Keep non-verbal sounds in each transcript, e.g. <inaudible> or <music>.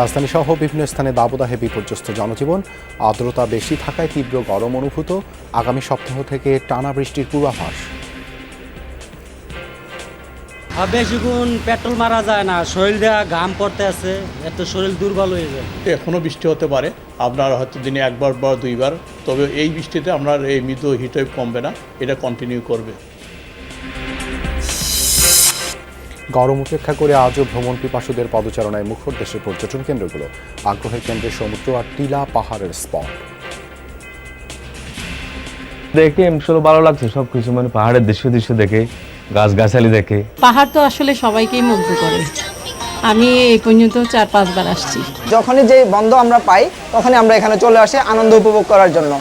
রাজধানী সহ বিভিন্ন স্থানে দাবদাহে বিপর্যস্ত জনজীবন আর্দ্রতা বেশি থাকায় তীব্র গরম অনুভূত আগামী সপ্তাহ থেকে টানা বৃষ্টির পূর্বাভাস। আর বেশিক্ষণ পেট্রোল মারা যায় না শরীর দেওয়া ঘাম পড়তে আছে এত শরীর দুর্বল হয়ে যায়। এখনও বৃষ্টি হতে পারে আপনার হয়তো দিনে একবার বা দুইবার তবে এই বৃষ্টিতে আপনার এই মৃত হিটওয়েভ কমবে না এটা কন্টিনিউ করবে। গরম উপেক্ষা করে আজও ভ্রমণ পিপাসুদের পদচারণায় মুখর দেশের পর্যটন কেন্দ্রগুলো। আগ্রহের কেন্দ্রে সমুদ্র আর টিলা পাহাড়ের স্পট। দেখে আসলে ভালো লাগছে সব কিছু মানে পাহাড়ের দৃশ্য দৃশ্য দেখে গাছ গাছালি দেখে। পাহাড় তো আসলে সবাইকেই মুগ্ধ করে। আমি এই পর্যন্ত চার পাঁচবার আসছি। যখনই যে বন্ধ আমরা পাই তখনই আমরা এখানে চলে আসি আনন্দ উপভোগ করার জন্য।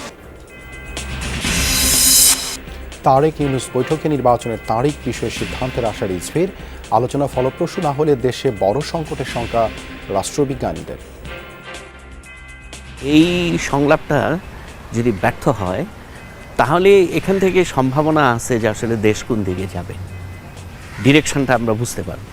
তারেক ইউনুস বৈঠকে নির্বাচনের তারিখ বিষয়ে সিদ্ধান্তের আশার ইসফির আলোচনা ফলপ্রসূ না হলে দেশে বড় সংকটের সংখ্যা রাষ্ট্রবিজ্ঞানীদের। এই সংলাপটা যদি ব্যর্থ হয়, তাহলে এখান থেকে সম্ভাবনা আছে যে আসলে দেশ কোন দিকে যাবে। ডিরেকশনটা আমরা বুঝতে পারব।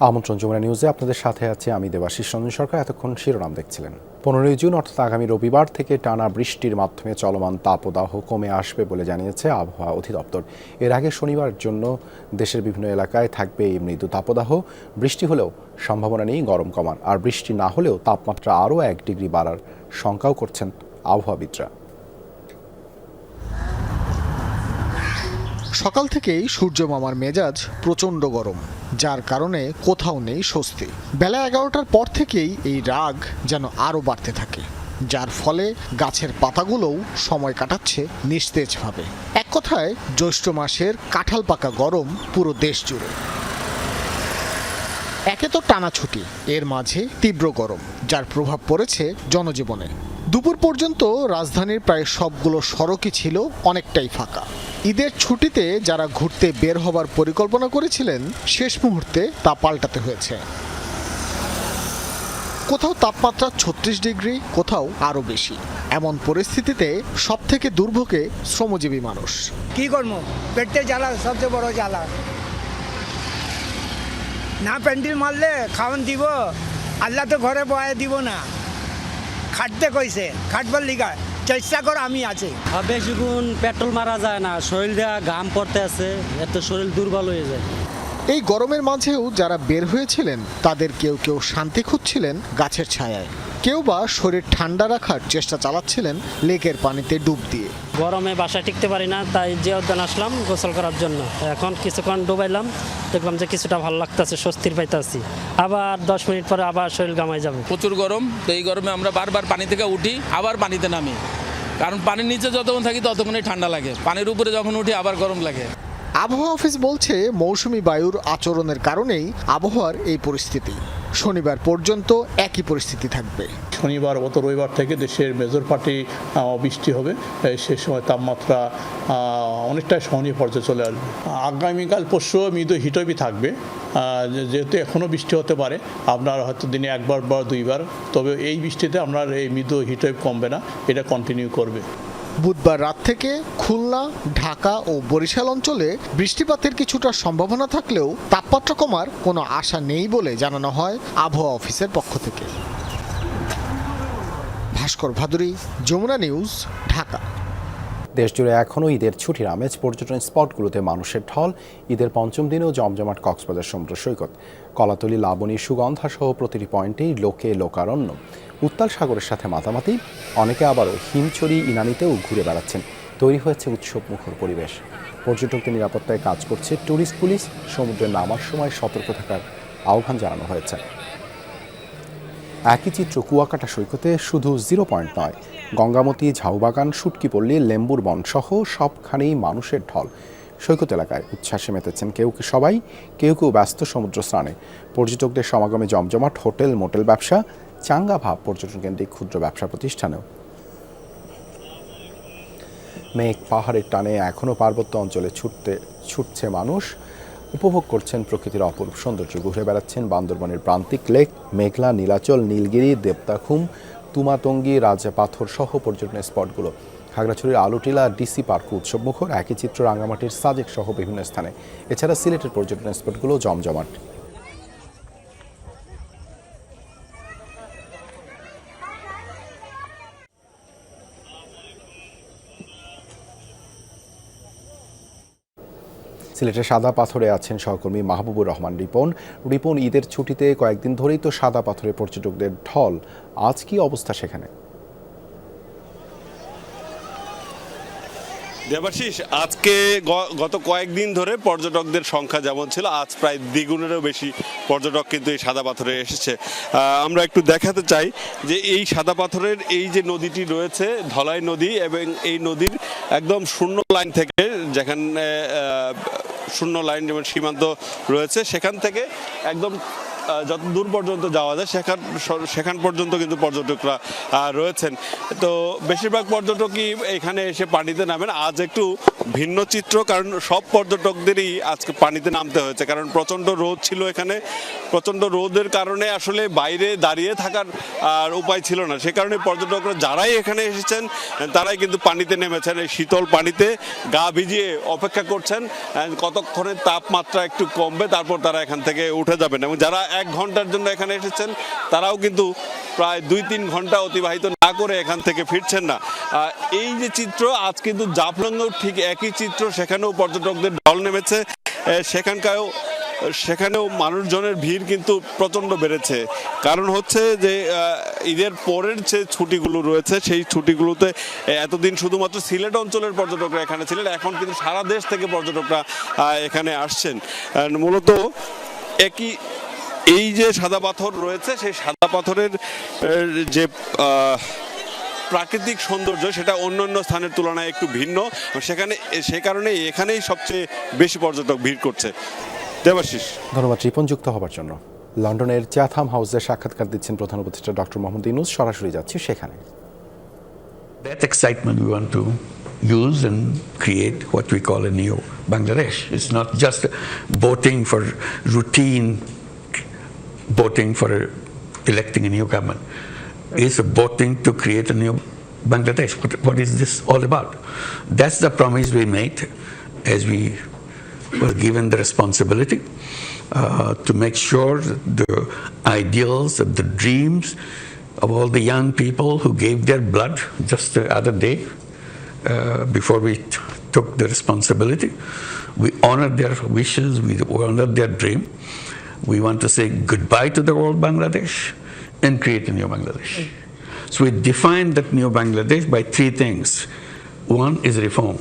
আমন্ত্রণ যমুনা নিউজে আপনাদের সাথে আছে আমি দেবাশিস রঞ্জন সরকার। এতক্ষণ শিরোনাম দেখছিলেন। পনেরোই জুন, অর্থাৎ আগামী রবিবার থেকে টানা বৃষ্টির মাধ্যমে চলমান তাপদাহ কমে আসবে বলে জানিয়েছে আবহাওয়া অধিদপ্তর। এর আগে শনিবার জন্য দেশের বিভিন্ন এলাকায় থাকবে এই মৃদু তাপদাহ। বৃষ্টি হলেও সম্ভাবনা নেই গরম কমার। আর বৃষ্টি না হলেও তাপমাত্রা আরও এক ডিগ্রি বাড়ার শঙ্কাও করছেন আবহাওয়াবিদরা। সকাল থেকেই সূর্য মামার মেজাজ প্রচণ্ড গরম, যার কারণে কোথাও নেই স্বস্তি। বেলা এগারোটার পর থেকেই এই রাগ যেন আরও বাড়তে থাকে, যার ফলে গাছের পাতাগুলোও সময় কাটাচ্ছে নিস্তেজভাবে। এক কথায়, জ্যৈষ্ঠ মাসের কাঁঠাল পাকা গরম পুরো দেশ জুড়ে। একে তো টানা ছুটি, এর মাঝে তীব্র গরম, যার প্রভাব পড়েছে জনজীবনে। দুপুর পর্যন্ত রাজধানীর প্রায় সবগুলো সড়কই ছিল অনেকটাই ফাঁকা। ঈদের ছুটিতে যারা ঘুরতে বের হবার পরিকল্পনা করেছিলেন, শেষ মুহূর্তে তা পাল্টাতে হয়েছে। কোথাও তাপমাত্রা ছত্রিশ ডিগ্রি, কোথাও আরও বেশি। এমন পরিস্থিতিতে সব থেকে দুর্ভোগে শ্রমজীবী মানুষ। কি করব? পেটের জ্বালা, সবচেয়ে বড় জ্বালা। না প্যান্ডেল মারলে খাওয়ান দিব, আল্লাহ তো ঘরে বয়ে দিব না। খাটতে কইছে, খাটবার লিগা। চেষ্টা কর আমি আছি। বেশিক্ষণ পেট্রোল মারা যায় না শরীর দেওয়া ঘাম পড়তে আছে এত শরীর দুর্বল হয়ে যায়। এই গরমের মাঝেও যারা বের হয়েছিলেন তাদের কেউ কেউ শান্তি খুঁজছিলেন গাছের ছায়ায়। কেউ বা শরীর ঠান্ডা রাখার চেষ্টা চালাচ্ছিলেন লেকের পানিতে ডুব দিয়ে। গরমে বাসায় টিকতে পারি না তাই যে উদ্যান আসলাম গোসল করার জন্য। এখন কিছুক্ষণ ডুবাইলাম দেখলাম যে কিছুটা ভালো লাগতেছে স্বস্তির পাইতেছি। আবার দশ মিনিট পরে আবার শরীর গামায় যাবে। প্রচুর গরম তো এই গরমে আমরা বারবার পানি থেকে উঠি আবার পানিতে নামি। কারণ পানির নিচে যতক্ষণ থাকি ততক্ষণই ঠান্ডা লাগে। পানির উপরে যখন উঠি আবার গরম লাগে। আবহাওয়া অফিস বলছে, মৌসুমি বায়ুর আচরণের কারণেই আবহাওয়ার এই পরিস্থিতি। শনিবার পর্যন্ত একই পরিস্থিতি থাকবে। শনিবার গত রবিবার থেকে দেশের মেজর পার্টি বৃষ্টি হবে। সে সময় তাপমাত্রা অনেকটাই সহনীয় পর্যায়ে চলে আসবে। আগামীকাল পরশু মৃদু হিটওয়েভই থাকবে। যেহেতু এখনও বৃষ্টি হতে পারে, আপনার হয়তো দিনে একবার বা দুইবার, তবে এই বৃষ্টিতে আপনার এই মৃদু হিটওয়েভ কমবে না, এটা কন্টিনিউ করবে। বুধবার রাত থেকে খুলনা, ঢাকা ও বরিশাল অঞ্চলে বৃষ্টিপাতের কিছুটা সম্ভাবনা থাকলেও তাপমাত্রা কমার কোনো আশা নেই বলে জানানো হয় আবহাওয়া অফিসের পক্ষ থেকে। ভাস্কর ভাদুরী, যমুনা নিউজ, ঢাকা। দেশজুড়ে এখনও ঈদের ছুটির আমেজ পর্যটন স্পটগুলোতে মানুষের ঢল, ঈদের পঞ্চম দিনেও জমজমাট কক্সবাজার সমুদ্র সৈকত। কলাতলি, লাবণী সুগন্ধা সহ প্রতিটি পয়েন্টেই লোকে লোকারণ্য। উত্তাল সাগরের সাথে মাতামাতি, অনেকে আবারও হিমছড়ি, ইনানিতেও ঘুরে বেড়াচ্ছেন। তৈরি হয়েছে উৎসব মুখর পরিবেশ। পর্যটকদের নিরাপত্তায় কাজ করছে ট্যুরিস্ট পুলিশ। সমুদ্রে নামার সময় সতর্ক থাকার আহ্বান জানানো হয়েছে। একই চিত্র কুয়াকাটা সৈকতে শুধু জিরো পয়েন্ট নয়। গঙ্গামতি, ঝাউবাগান সুটকিপল্লী লেম্বুর বন সহ সবখানেই মানুষের ঢল। সৈকত এলাকায় উচ্ছ্বাসে মেতেছেন কেউ কেউ সবাই, কেউ কেউ ব্যস্ত সমুদ্র স্নানে। পর্যটকদের সমাগমে জমজমাট, হোটেল, মোটেল ব্যবসা, চাঙ্গা ভাব পর্যটন কেন্দ্রিক ক্ষুদ্র ব্যবসা প্রতিষ্ঠানেও। মেঘ পাহাড়ের টানে এখনও পার্বত্য অঞ্চলে ছুটতে, ছুটছে মানুষ। উপভোগ করছেন প্রকৃতির অপরূপ সৌন্দর্য। ঘুরে বেড়াচ্ছেন বান্দরবনের প্রান্তিক লেক, মেঘলা, নীলাচল, নীলগিরি, দেবতাখুম, তুমাতঙ্গি, রাজা পাথর সহ পর্যটন স্পটগুলো। খাগড়াছড়ির আলোটিলা, ডিসি পার্ক উৎসব মুখর একই চিত্র রাঙামাটির সাজেক সহ বিভিন্ন স্থানে। এছাড়া সিলেটের পর্যটন স্পটগুলো জমজমাট। সিলেটের সাদা পাথরে আছেন সহকর্মী মাহবুবুর রহমান রিপন। রিপন, ঈদের ছুটিতে কয়েকদিন ধরেই তো সাদা পাথরে পর্যটকদের ঢল। আজ কি অবস্থা সেখানে? দেবাশিস, আজকে গত কয়েকদিন ধরে পর্যটকদের সংখ্যা যেমন ছিল, আজ প্রায় দ্বিগুণেরও বেশি পর্যটক কিন্তু এই সাদা পাথরে এসেছে। আমরা একটু দেখাতে চাই যে এই সাদা পাথরের এই যে নদীটি রয়েছে, ধলাই নদী এবং এই নদীর একদম শূন্য লাইন থেকে যেখানে শূন্য লাইন যেমন সীমান্ত রয়েছে সেখান থেকে একদম যত দূর পর্যন্ত যাওয়া যায়, সেখান সেখান পর্যন্ত কিন্তু পর্যটকরা রয়েছেন। তো বেশিরভাগ পর্যটকই এখানে এসে পানিতে নামেন। আজ একটু ভিন্ন চিত্র, কারণ সব পর্যটকদেরই আজকে পানিতে নামতে হয়েছে, কারণ প্রচণ্ড রোদ ছিল এখানে। প্রচণ্ড রোদের কারণে আসলে বাইরে দাঁড়িয়ে থাকার, আর উপায় ছিল না। সে কারণে পর্যটকরা যারাই এখানে এসেছেন, তারাই কিন্তু পানিতে নেমেছেন। এই শীতল পানিতে গা ভিজিয়ে অপেক্ষা করছেন। কতক্ষণে তাপমাত্রা একটু কমবে, তারপর তারা এখান থেকে উঠে যাবেন। এবং যারা এক ঘণ্টার জন্য এখানে এসেছেন। তারাও কিন্তু প্রায় দুই তিন ঘণ্টা অতিবাহিত না করে এখান থেকে ফিরছেন না। এই যে চিত্র, আজ কিন্তু জাফলঙ্গেও ঠিক একই চিত্র, সেখানেও পর্যটকদের ঢল নেমেছে। সেখানকারও সেখানেও মানুষজনের ভিড় কিন্তু প্রচণ্ড বেড়েছে। কারণ হচ্ছে যে ঈদের পরের যে ছুটিগুলো রয়েছে, সেই ছুটিগুলোতে এতদিন শুধুমাত্র সিলেট অঞ্চলের পর্যটকরা এখানে ছিলেন, এখন কিন্তু সারা দেশ থেকে পর্যটকরা এখানে আসছেন। মূলত একই এই যে সাদা পাথর রয়েছে সেই সাদা পাথরের এর, যে প্রাকৃতিক সৌন্দর্য সেটা অন্য অন্য স্থানের তুলনায় একটু ভিন্ন। সেখানে সে কারণে এখানেই সবচেয়ে বেশি পর্যটক ভিড় করছে। দেবাশিস। ধন্যবাদ রিপন যুক্ত হবার জন্য। লন্ডনের চ্যাথাম হাউসে সাক্ষাৎকার দিচ্ছেন প্রধান উপদেষ্টা ডক্টর মোহাম্মদ ইনুস সরাসরি যাচ্ছি সেখানে। That excitement we want to use and create what we call a new Bangladesh. It's not just voting for routine voting for electing a new government. is voting to create a new Bangladesh. What, what is this all about? That's the promise we made as we were given the responsibility uh, to make sure the ideals the dreams of all the young people who gave their blood just the other day uh, before we took the responsibility. We honored their wishes, we honored their dream. We want to say goodbye to the old Bangladesh and create a new Bangladesh. Mm. So we defined that new Bangladesh by three things. One is reform.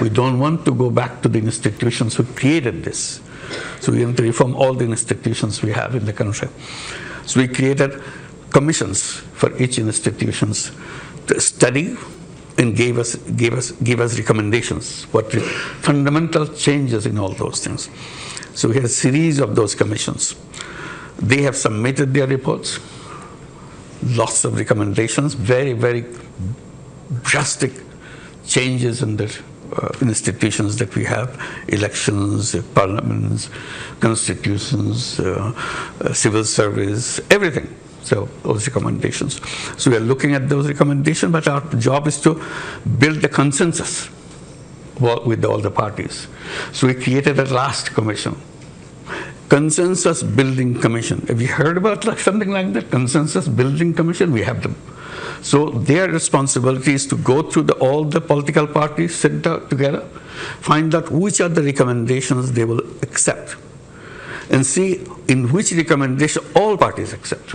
We don't want to go back to the institutions who created this. So we want to reform all the institutions we have in the country. So we created commissions for each institutions to study and gave us gave us gave us recommendations what fundamental changes in all those things. So we had a series of those commissions. They have submitted their reports, lots of recommendations, very, very drastic changes in the uh, institutions that we have elections, parliaments, constitutions, uh, uh, civil service, everything. So, those recommendations. So, we are looking at those recommendations, but our job is to build the consensus wa- with all the parties. So, we created a last commission. Consensus building commission. Have you heard about like <laughs> something like that? Consensus building commission we have them. So their responsibility is to go through the, all the political parties sit down together find out which are the recommendations they will accept and see in which recommendation all parties accept.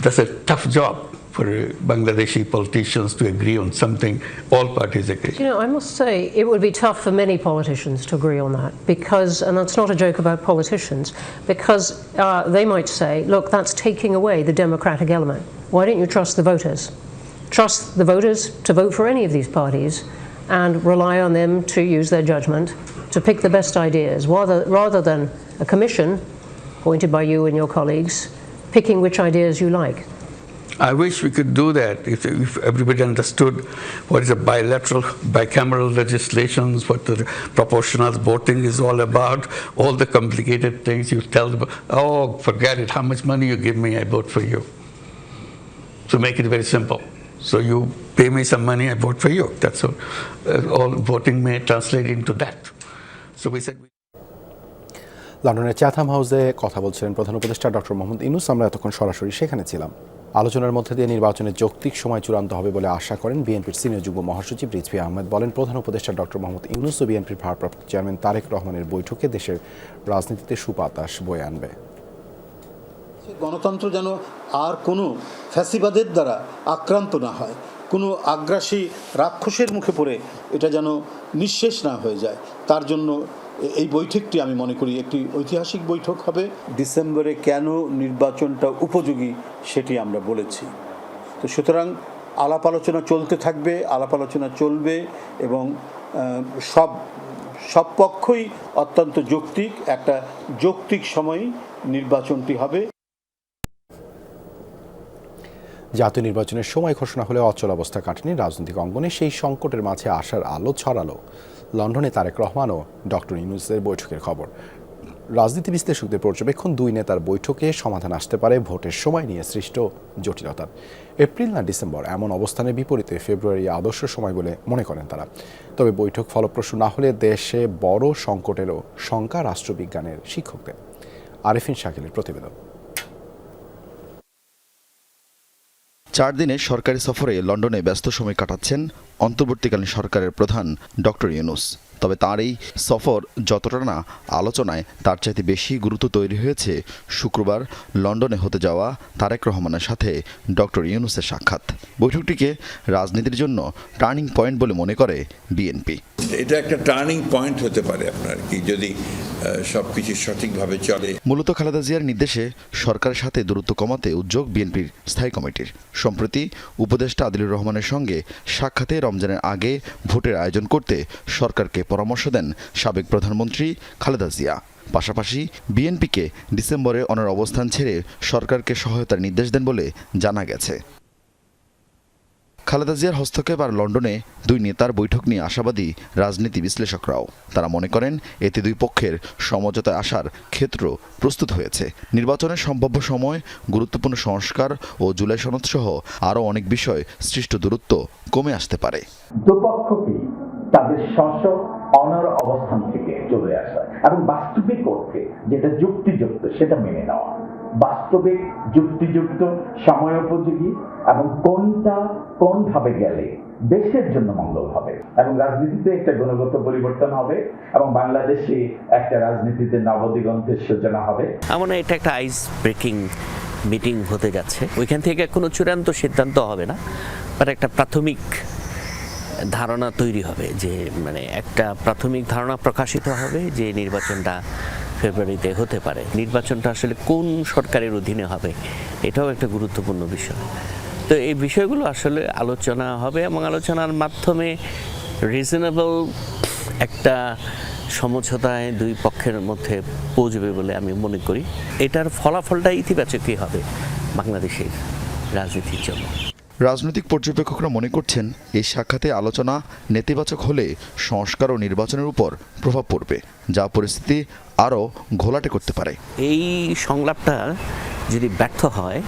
That's a tough job for Bangladeshi politicians to agree on something all parties agree You know, I must say it would be tough for many politicians to agree on that because, and that's not a joke about politicians, because uh, they might say, look, that's taking away the democratic element. Why don't you trust the voters? Trust the voters to vote for any of these parties and rely on them to use their judgment to pick the best ideas rather, rather than a commission appointed by you and your colleagues picking which ideas you like. I wish we could do that if, if everybody understood what is a bilateral, bicameral legislations, what the proportional voting is all about, all the complicated things you tell them, oh, forget it, how much money you give me, I vote for you. So make it very simple. So you pay me some money, I vote for you. That's all. Uh, all voting may translate into that. So we said. লন্ডনের Chatham হাউসে কথা বলছিলেন প্রধান উপদেষ্টা doctor Mohammad Yunus আমরা এতক্ষণ সরাসরি সেখানে ছিলাম আলোচনার মধ্যে দিয়ে নির্বাচনের যৌক্তিক সময় চূড়ান্ত হবে বলে আশা করেন বিএনপির সিনিয়র যুগ্ম মহাসচিব রিজভি আহমেদ বলেন, প্রধান উপদেষ্টা ডক্টর মোহাম্মদ ইউনুস ও বিএনপির ভারপ্রাপ্ত চেয়ারম্যান তারেক রহমানের বৈঠকে দেশের রাজনীতিতে সুপাতাস বয়ে আনবে। গণতন্ত্র যেন আর কোনো ফ্যাসিবাদের দ্বারা আক্রান্ত না হয়, কোনো আগ্রাসী রাক্ষসের মুখে পড়ে এটা যেন নিঃশেষ না হয়ে যায়, তার জন্য এই বৈঠকটি আমি মনে করি একটি ঐতিহাসিক বৈঠক হবে। ডিসেম্বরে কেন নির্বাচনটা উপযোগী সেটি আমরা বলেছি। তো সুতরাং আলাপ আলোচনা চলতে থাকবে, আলাপ আলোচনা চলবে এবং সব সব পক্ষই অত্যন্ত যৌক্তিক। একটা যৌক্তিক সময়েই নির্বাচনটি হবে। জাতীয় নির্বাচনের সময় ঘোষণা হলে অচল অবস্থা কাটেনি রাজনৈতিক অঙ্গনে, সেই সংকটের মাঝে আসার আলো ছড়ালো। লন্ডনে তারেক রহমান ও ডক্টর ইউনুসের বৈঠকের খবর। রাজনীতি বিশ্লেষকদের পর্যবেক্ষণ, দুই নেতার বৈঠকে সমাধান আসতে পারে ভোটের সময় নিয়ে সৃষ্ট জটিলতার এপ্রিল না ডিসেম্বর এমন অবস্থানের বিপরীতে ফেব্রুয়ারি আদর্শ সময় বলে মনে করেন তারা। তবে বৈঠক ফলপ্রসূ না হলে দেশে বড় সংকটেরও শঙ্কা রাষ্ট্রবিজ্ঞানের শিক্ষকদের। আরিফিন শাকিলের প্রতিবেদন। চার দিনে সরকারি সফরে লন্ডনে ব্যস্ত সময় কাটাচ্ছেন অন্তর্বর্তীকালীন সরকারের প্রধান ডক্টর ইউনুস। তবে তার এই সফর যতটা না আলোচনায় তার চাইতে বেশি গুরুত্ব তৈরি হয়েছে শুক্রবার লন্ডনে হতে যাওয়া তারেক রহমানের সাথে ডক্টর ইউনুসের সাক্ষাৎ। বৈঠকটিকে রাজনীতির জন্য টার্নিং পয়েন্ট বলে মনে করে বিএনপি। এটা একটা টার্নিং পয়েন্ট হতে পারে আপনার কি যদি সব কিছু সঠিকভাবে চলে। মূলত খালেদা জিয়ার নির্দেশে সরকারের সাথে দূরত্ব কমাতে উদ্যোগ বিএনপির স্থায়ী কমিটির। সম্প্রতি উপদেষ্টা আদিলুর রহমানের সঙ্গে সাক্ষাতে রমজানের আগে ভোটের আয়োজন করতে সরকারকে পরামর্শ দেন সাবেক প্রধানমন্ত্রী খালেদা জিয়া। পাশাপাশি বিএনপিকে ডিসেম্বরে অনার অবস্থান ছেড়ে সরকারকে সহায়তার নির্দেশ দেন বলে জানা গেছে। খালেদা জিয়ার হস্তক্ষেপ আর লন্ডনে দুই নেতার বৈঠক নিয়ে আশাবাদী রাজনীতি বিশ্লেষকরাও। তারা মনে করেন, এতে দুই পক্ষের সমঝোতায় আসার ক্ষেত্র প্রস্তুত হয়েছে। নির্বাচনের সম্ভাব্য সময়, গুরুত্বপূর্ণ সংস্কার ও জুলাই সনদ সহ আরও অনেক বিষয় সৃষ্ট দূরত্ব কমে আসতে পারে। তাদের স্ব অনার অবস্থান থেকে চলে আসা এবং বাস্তবিক অর্থে যেটা যুক্তিযুক্ত, সেটা মেনে নেওয়া। বাস্তবিক, যুক্তিযুক্ত, সময়োপযোগী এবং কোনটা কোন ভাবে গেলে দেশের জন্য মঙ্গল হবে এবং রাজনীতিতে একটা গুণগত পরিবর্তন হবে এবং বাংলাদেশে একটা রাজনীতিতে নবদিগন্তের সূচনা হবে। আমার এটা একটা আইস ব্রেকিং মিটিং হতে যাচ্ছে। ওইখান থেকে কোনো চূড়ান্ত সিদ্ধান্ত হবে না, বাট একটা প্রাথমিক ধারণা তৈরি হবে যে মানে একটা প্রাথমিক ধারণা প্রকাশিত হবে যে নির্বাচনটা ফেব্রুয়ারিতে হতে পারে। নির্বাচনটা আসলে কোন সরকারের অধীনে হবে, এটাও একটা গুরুত্বপূর্ণ বিষয়। তো এই বিষয়গুলো আসলে আলোচনা হবে এবং আলোচনার মাধ্যমে রিজনেবল একটা সমঝোতায় দুই পক্ষের মধ্যে পৌঁছবে বলে আমি মনে করি। এটার ফলাফলটা ইতিবাচকই হবে বাংলাদেশের রাজনীতির জন্য। রাজনৈতিক পর্যবেক্ষকরা মনে করছেন এই সাক্ষাতে আলোচনা নেতিবাচক হলে সংস্কার ও নির্বাচনের উপর প্রভাব পড়বে, যা পরিস্থিতি আরও ঘোলাটে করতে পারে। এই সংলাপটা যদি ব্যর্থ হয়,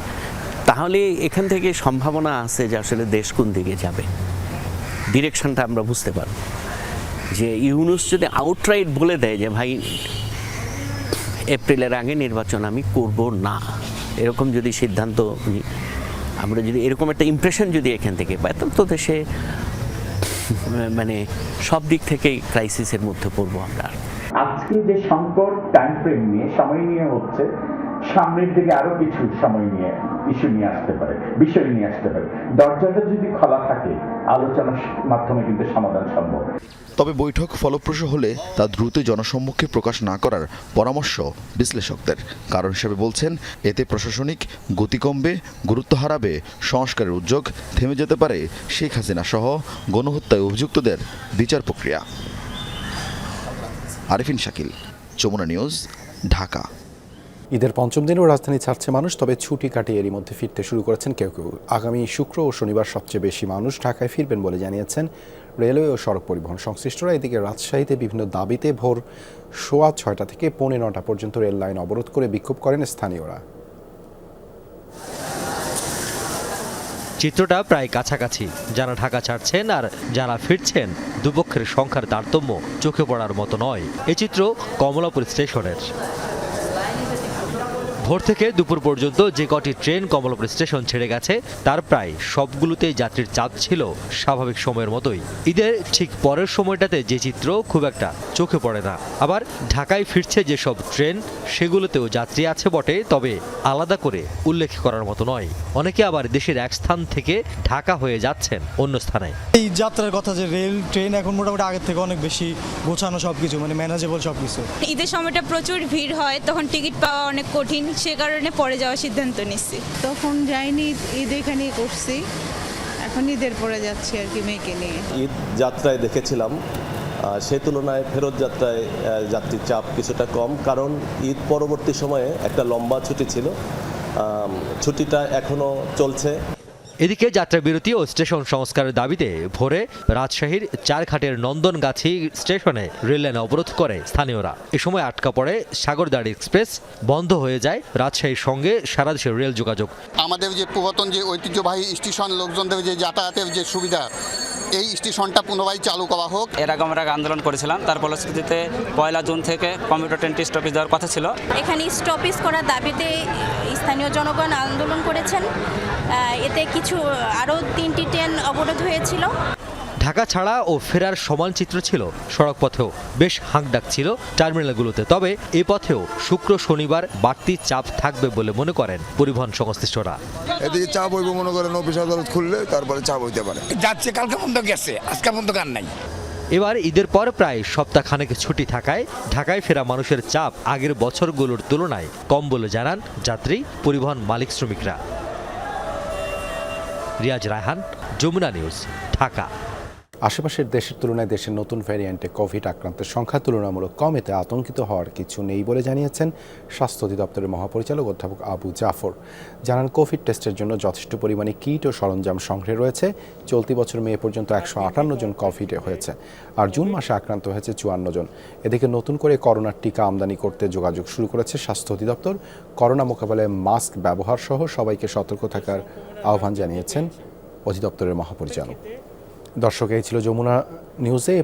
তাহলে এখান থেকে সম্ভাবনা আছে যে আসলে দেশ কোন দিকে যাবে। ডিরেকশনটা আমরা বুঝতে পারব। যে ইউনুস যদি আউটরাইট বলে দেয় যে, ভাই, এপ্রিলের আগে নির্বাচন আমি করব না। এরকম যদি সিদ্ধান্ত আমরা যদি এরকম একটা ইমপ্রেশন যদি এখান থেকে পাই, তো দেশে মানে সব দিক থেকেই ক্রাইসিসের মধ্যে পড়ব আমরা। আজকে যে সংকট টাইম ফ্রেম নিয়ে, সময় নিয়ে হচ্ছে সামনের দিকে আরও কিছু সময় নিয়ে, ইস্যু নিয়ে আসতে পারে, বিষয় নিয়ে আসতে পারে। দরজাটা যদি খোলা থাকে, আলোচনার মাধ্যমে কিন্তু সমাধান সম্ভব। তবে বৈঠক ফলপ্রসূ হলে তা দ্রুত জনসম্মুখে প্রকাশ না করার পরামর্শ বিশ্লেষকদের। কারণ হিসেবে বলছেন, এতে প্রশাসনিক গতি কমবে, গুরুত্ব হারাবে, সংস্কারের উদ্যোগ থেমে যেতে পারে শেখ হাসিনা সহ গণহত্যায় অভিযুক্তদের বিচার প্রক্রিয়া। আরিফিন শাকিল, যমুনা নিউজ, ঢাকা। ঈদের পঞ্চম দিনেও রাজধানী ছাড়ছে মানুষ, তবে ছুটি কাটিয়ে এরই মধ্যে ফিরতে শুরু করেছেন কেউ কেউ। আগামী শুক্র ও শনিবার সবচেয়ে বেশি মানুষ ঢাকায় ফিরবেন বলে জানিয়েছেন রেলওয়ে ও সড়ক পরিবহন সংশ্লিষ্টরা। এদিকে রাজশাহীতে বিভিন্ন দাবিতে ভোর সোয়া ছয়টা থেকে পৌনে নটা পর্যন্ত রেল লাইন অবরোধ করে বিক্ষোভ করেন স্থানীয়রা। চিত্রটা প্রায় কাছাকাছি। যারা ঢাকা ছাড়ছেন আর যারা ফিরছেন, দুপক্ষের সংখ্যার তারতম্য চোখে পড়ার মতো নয়। এ চিত্র কমলাপুর স্টেশনের। ভোর থেকে দুপুর পর্যন্ত যে কটি ট্রেন কমলাপুর স্টেশন ছেড়ে গেছে তার প্রায় সবগুলোতেই যাত্রীর চাপ ছিল স্বাভাবিক সময়ের মতোই। ঈদের ঠিক পরের সময়টাতে যে চিত্র খুব একটা চোখে পড়ে না। আবার ঢাকায় ফিরছে যেসব ট্রেন সেগুলোতেও যাত্রী আছে বটে তবে আলাদা করে উল্লেখ করার মতো নয়। অনেকে আবার দেশের এক স্থান থেকে ঢাকা হয়ে যাচ্ছেন অন্য স্থানে। এই যাত্রার কথা যে রেল ট্রেন এখন মোটামুটি আগের থেকে অনেক বেশি গোছানো সব কিছু মানে ম্যানেজেবল সব কিছু ঈদের সময়টা প্রচুর ভিড় হয় তখন টিকিট পাওয়া অনেক কঠিন। সে কারণে পরে যাওয়ার সিদ্ধান্ত নিচ্ছি তখন যাইনি ঈদ এখানেই করছি। এখন ঈদের পরে যাচ্ছি আর কি মেয়েকে নিয়ে। ঈদ যাত্রায় দেখেছিলাম। সে তুলনায় ফেরত যাত্রায় যাত্রীর চাপ কিছুটা কম কারণ ঈদ পরবর্তী সময়ে একটা লম্বা ছুটি ছিল। ছুটিটা এখনও চলছে। এদিকে যাত্রা বিরতি ও স্টেশন সংস্কারের দাবিতে ভোরে রাজশাহীর চারঘাটের নন্দনগাছি স্টেশনে রেললাইন অবরোধ করে স্থানীয়রা। এ সময় আটকা পড়ে সাগরদাড়ি এক্সপ্রেস বন্ধ হয়ে যায় রাজশাহীর সঙ্গে সারা দেশের রেল যোগাযোগ। আমাদের যে পুরাতন যে ঐতিহ্যবাহী স্টেশন লোকজনদের যে যাতায়াতের যে সুবিধা এই স্টেশনটা পুনরায় চালু করা হোক। এর আগে আমরা আন্দোলন করেছিলাম। তার ফলশ্রুতিতে পয়লা জুন থেকে কম্পিউটার ট্রেন স্টপেজ দেওয়ার কথা ছিল। এখানে স্টপেজ করার দাবিতে স্থানীয় জনগণ আন্দোলন করেছেন। এতে কিছু আরও তিনটি ট্রেন অবরোধ হয়েছিল। ঢাকা ছাড়া ও ফেরার সমান চিত্র ছিল সড়ক পথেও। বেশ হাঁকডাক ছিল টার্মিনালগুলোতে। তবে এ পথেও শুক্র শনিবার বাড়তি চাপ থাকবে বলে মনে করেন পরিবহন সংশ্লিষ্টরা। এদিকে চাপ হইব মনে করেন অফিস আদালত খুললে তারপরে চাপ হইতে পারে। যাচ্ছে কালকে পর্যন্ত গেছে। আজকে পর্যন্ত গান নাই। এবার ঈদের পর প্রায় সপ্তাহখানেক ছুটি থাকায় ঢাকায় ফেরা মানুষের চাপ আগের বছরগুলোর তুলনায় কম বলে জানান যাত্রী পরিবহন মালিক শ্রমিকরা। রিয়াজ রায়হান যমুনা নিউজ ঢাকা। আশেপাশের দেশের তুলনায় দেশের নতুন ভ্যারিয়েন্টে কোভিড আক্রান্তের সংখ্যা তুলনামূলক কম, এতে আতঙ্কিত হওয়ার কিছু নেই বলে জানিয়েছেন স্বাস্থ্য অধিদপ্তরের মহাপরিচালক অধ্যাপক আবু জাফর। জানান, কোভিড টেস্টের জন্য যথেষ্ট পরিমাণে কিট ও সরঞ্জাম সংগ্রহে রয়েছে। চলতি বছর মে পর্যন্ত একশো আটান্ন জন কোভিডে হয়েছে আর জুন মাসে আক্রান্ত হয়েছে চুয়ান্ন জন। এদিকে নতুন করে করোনার টিকা আমদানি করতে যোগাযোগ শুরু করেছে স্বাস্থ্য অধিদপ্তর। করোনা মোকাবেলায় মাস্ক ব্যবহার সহ সবাইকে সতর্ক থাকার আহ্বান জানিয়েছেন অধিদপ্তরের মহাপরিচালক। দর্শক এই ছিল যমুনা নিউজে।